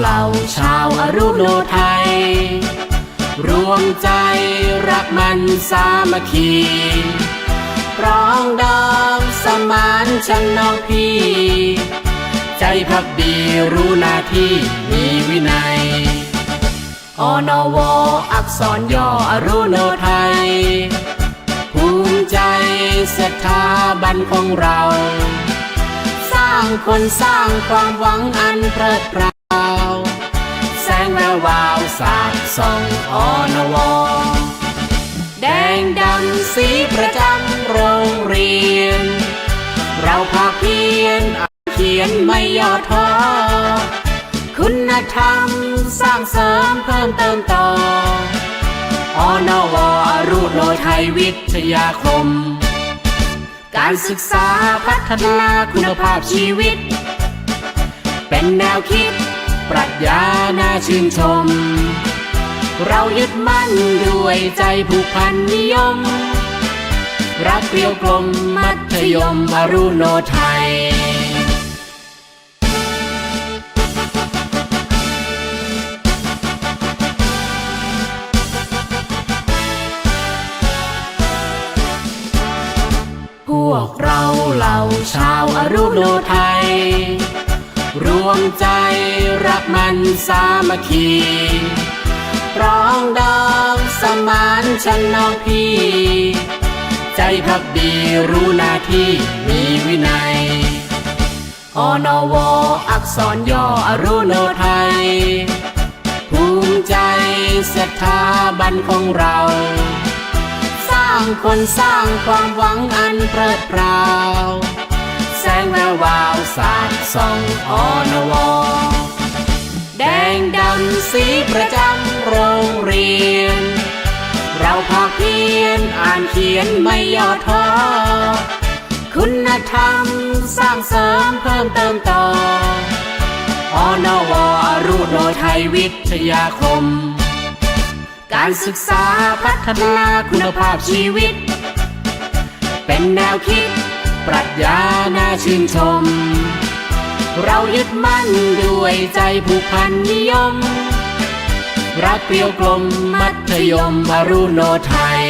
เราเหล่าชาวอรุโนไทย รวมใจรักมันสามัคคีปรองดองสมานฉันน้องพี่ ใจพักดีรู้หน้าที่มีวินัยอนวอักษรย่ออรุโนไทย ภูมิใจสถาบันของเรา สร้างคนสร้างความหวังอันเพลิดเพลาแสงแวาวสาดส่องอนวแดงดำสีประจำโรงเรียน เราภาคเพียนอ่านเขียนไม่ย่อท้อคุณธรรมสร้างเสริมเพิ่มเติมต่ออนวอรุโนไทยวิทยาคม การศึกษาพัฒนาคุณภาพชีวิต เป็นแนวคิด ปรัชญาน่าชื่นชม เรายึดมั่นด้วยใจผูกพันนิยม รักเกลียวกลมมัธยมอรุโนไทยพวกเราเหล่าชาวอรุโนไทย รวมใจรักมันสามัคคีปรองดองสมานฉันน้องพี่ ใจพักดีรู้หน้าที่มีวินัยอนวอักษรย่ออรุโนไทย ภูมิใจสถาบันของเรา สร้างคนสร้างความหวังอันเพลิดเพลา แสงแวววาวสาดส่องอนวแดงดำสีประจำโรงเรียน เราภาเพียนอ่านเขียนไม่ย่อท้อคุณธรรมสร้างเสริมเพิ่มเติมต่ออนวอรุโนไทยวิทยาคม การศึกษาพัฒนาคุณภาพชีวิต เป็นแนวคิด ปรัชญาน่าชื่นชม เรายึดมั่นด้วยใจผูกพันนิยม รักเปรียวกลมมัธยมอรุโนไทย